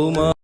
তোমার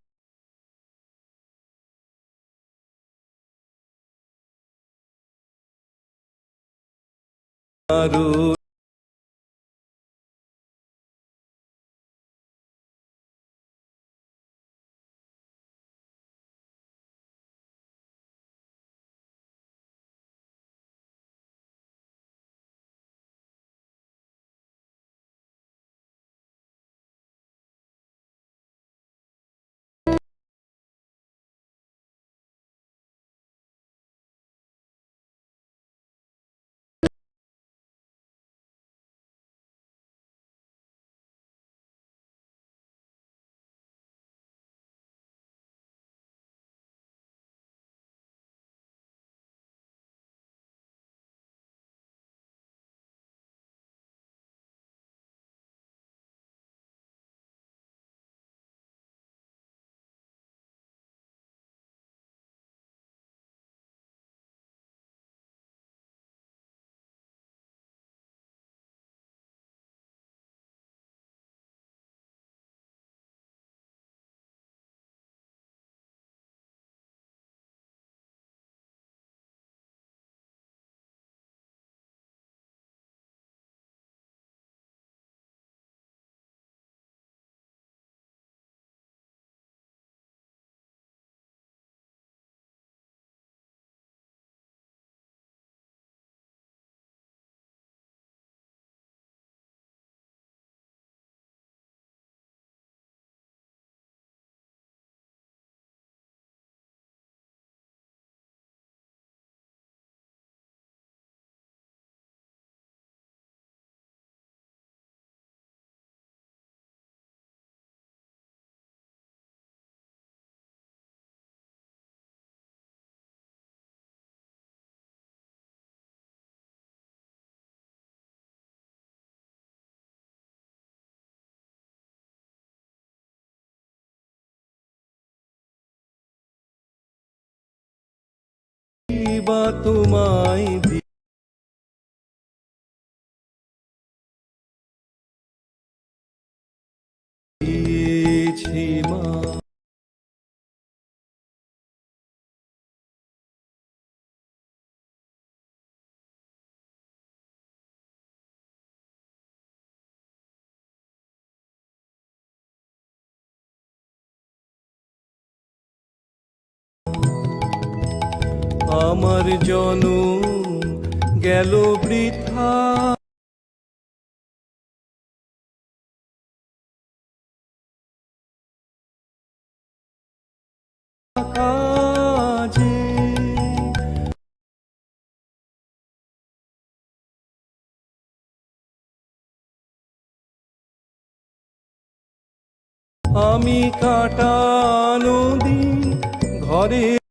বা তোমায় আমার জনম গেল বৃথা। আমি কাটানো দিন ঘরে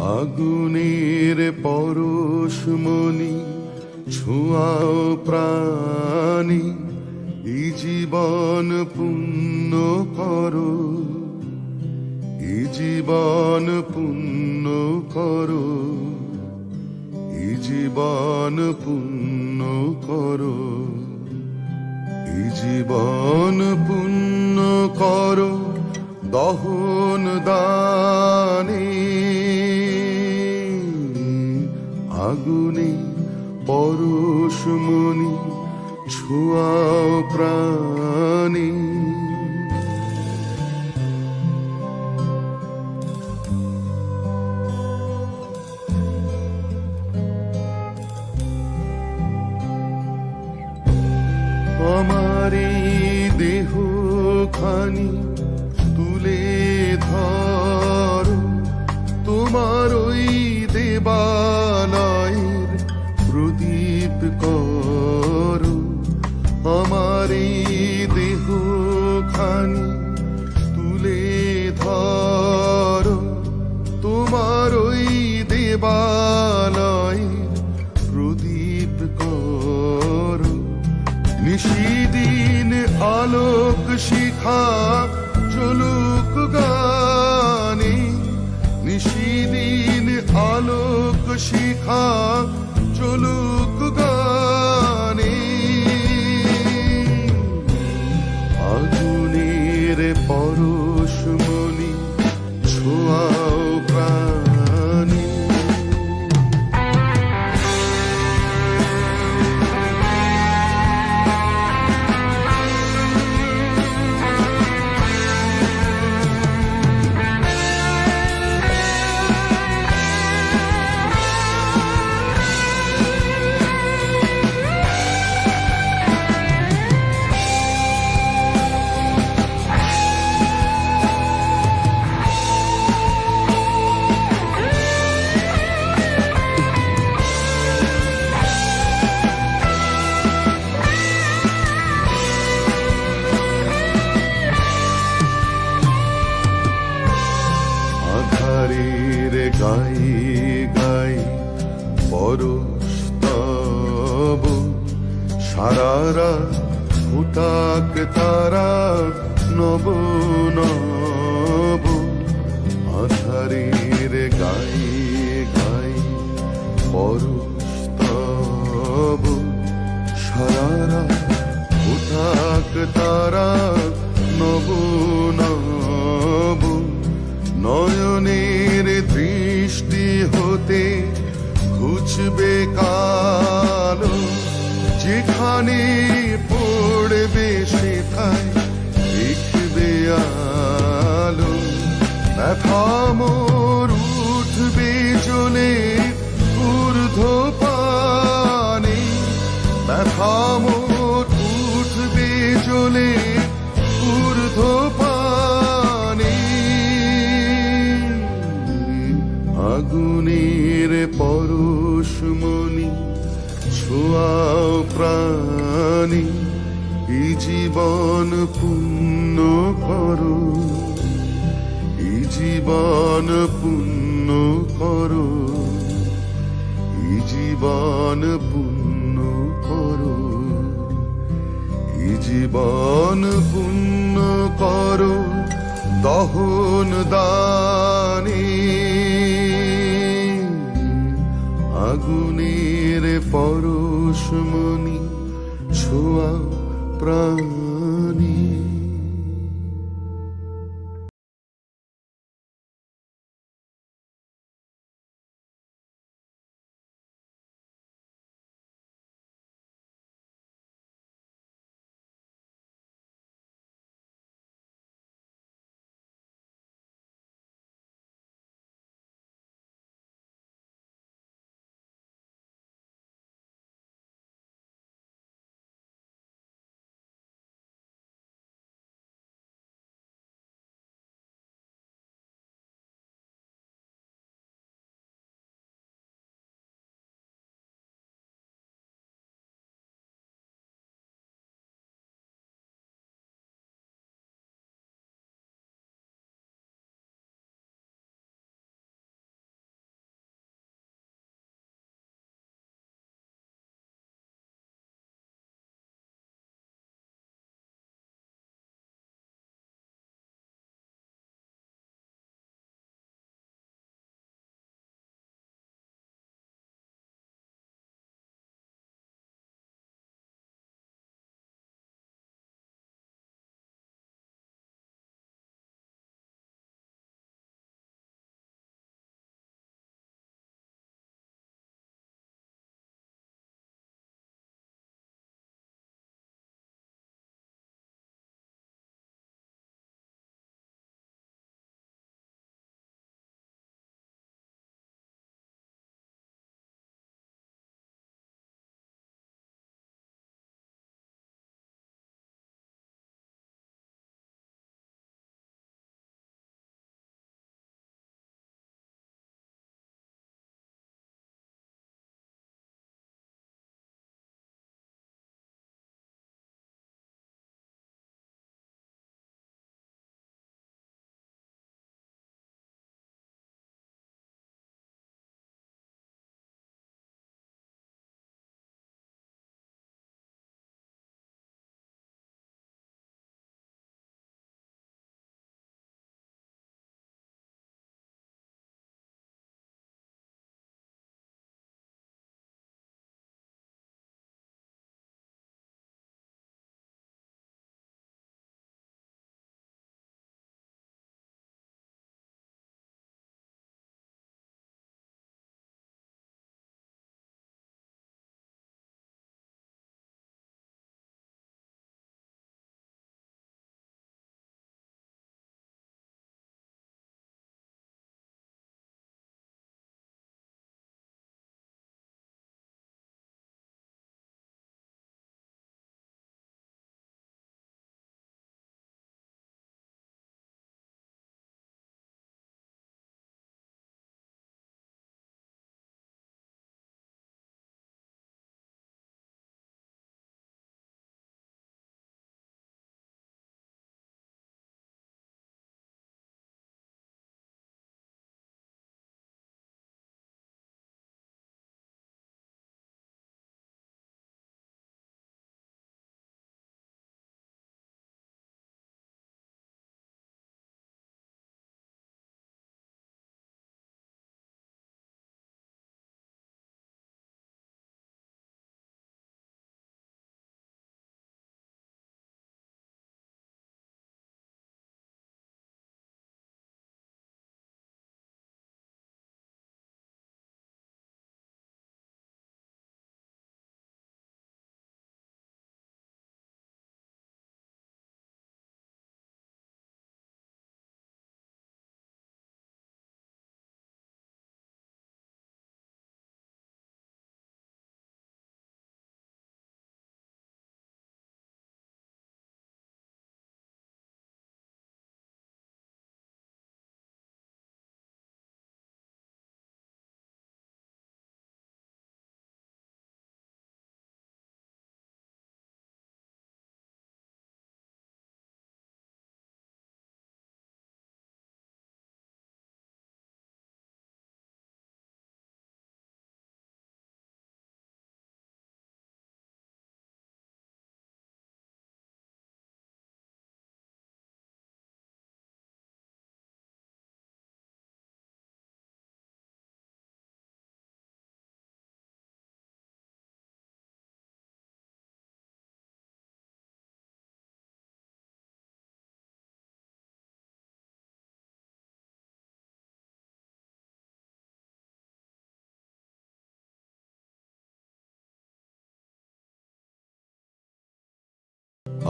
আগুনের পরশমণি ছোঁয়াও প্রাণী এই জীবন পুণ্য করো। এই জীবন পুণ্য করো। এই জীবন পুণ্য করো। এই জীবন পুণ্য করো, দহন দানে। আগুনে পরশমণি ছোঁয়াও প্রাণী। আমার দেহ খানি করো। আমার দেহ খানি তুলে ধরো। তোমার ওই দেবালয় প্রদীপ করো। নিশিদিন আলোক শিখা চলুক গানে। নিশিদিন আলোক শিখা চলুক তারা নব নব আধারের গায়ে গায়ে পরশ তব সারারা ফুটাক তারা নব নব, নয়নের দৃষ্টি হতে খুঁজবে কালো যেখানে পড়বে সেথায় দেখবে আলো। ব্যথা মোর উঠবে চলে ঊর্ধ্ব পানে ব্যথা মোর উঠবে চলে ঊর্ধ্ব পানে আগুনের পরশমণি ছোঁয়াও প্রাণী এই জীবন পুণ্য করো। এই জীবন পুণ্য করো। এই জীবন পুণ্য করো। এই জীবন পুণ্য করো, দহন দানে। আগুনের পরশমণি ছুয়া প্রাণী।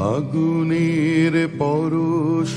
আগুনের পরশ